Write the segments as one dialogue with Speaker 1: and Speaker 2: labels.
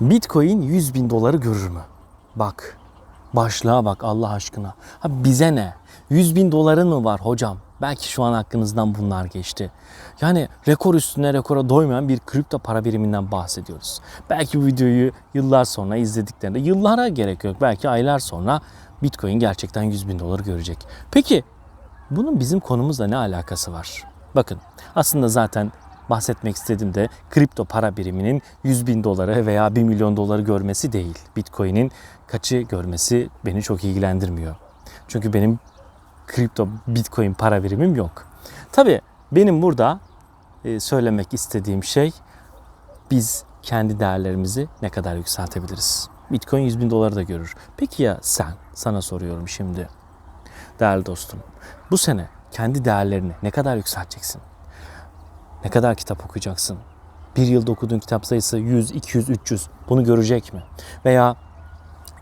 Speaker 1: Bitcoin 100 bin doları görür mü? Bak. Başlığa bak Allah aşkına. Ha bize ne? 100 bin doların mı var hocam? Belki şu an aklınızdan bunlar geçti. Yani rekor üstüne rekora doymayan bir kripto para biriminden bahsediyoruz. Belki bu videoyu yıllar sonra izlediklerinde, yıllara gerek yok. Belki aylar sonra Bitcoin gerçekten 100 bin doları görecek. Peki bunun bizim konumuzla ne alakası var? Bakın aslında zaten bahsetmek istediğim de kripto para biriminin 100 bin doları veya 1 milyon doları görmesi değil. Bitcoin'in kaçı görmesi beni çok ilgilendirmiyor. Çünkü benim kripto bitcoin para birimim yok. Tabii benim burada e, söylemek istediğim şey biz kendi değerlerimizi ne kadar yükseltebiliriz? Bitcoin 100 bin doları da görür. Peki ya sen? Sana soruyorum şimdi. Değerli dostum, bu sene kendi değerlerini ne kadar yükselteceksin? Ne kadar kitap okuyacaksın? Bir yılda okuduğun kitap sayısı 100, 200, 300 bunu görecek mi? Veya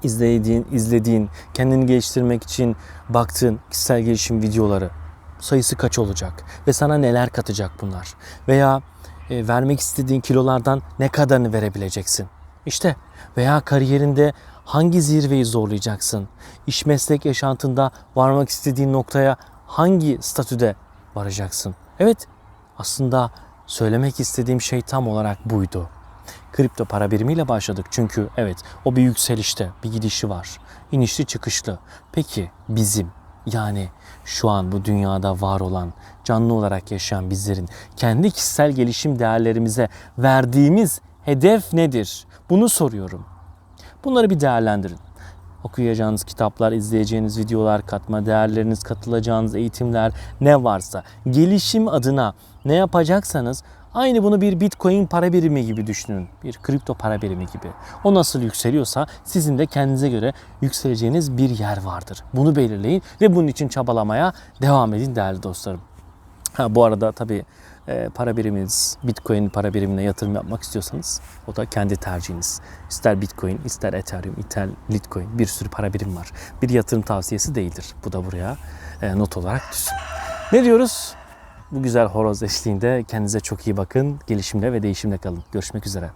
Speaker 1: izlediğin, izlediğin, kendini geliştirmek için baktığın kişisel gelişim videoları sayısı kaç olacak? Ve sana neler katacak bunlar? Veya e, vermek istediğin kilolardan ne kadarını verebileceksin? İşte veya kariyerinde hangi zirveyi zorlayacaksın? İş meslek yaşantında varmak istediğin noktaya hangi statüde varacaksın? Evet, aslında söylemek istediğim şey tam olarak buydu. Kripto para birimiyle başladık çünkü evet o bir yükselişte bir gidişi var. İnişli çıkışlı. Peki bizim yani şu an bu dünyada var olan canlı olarak yaşayan bizlerin kendi kişisel gelişim değerlerimize verdiğimiz hedef nedir? Bunu soruyorum. Bunları bir değerlendirin. Okuyacağınız kitaplar, izleyeceğiniz videolar, katma değerleriniz, katılacağınız eğitimler ne varsa gelişim adına ne yapacaksanız aynı bunu bir bitcoin para birimi gibi düşünün. Bir kripto para birimi gibi. O nasıl yükseliyorsa sizin de kendinize göre yükseleceğiniz bir yer vardır. Bunu belirleyin ve bunun için çabalamaya devam edin değerli dostlarım. Ha, bu arada tabii para biriminiz, Bitcoin para birimine yatırım yapmak istiyorsanız o da kendi tercihiniz. İster Bitcoin, ister Ethereum, ister Litecoin bir sürü para birim var. Bir yatırım tavsiyesi değildir. Bu da buraya e, not olarak düşsün. Ne diyoruz? Bu güzel horoz eşliğinde kendinize çok iyi bakın. Gelişimle ve değişimle kalın. Görüşmek üzere.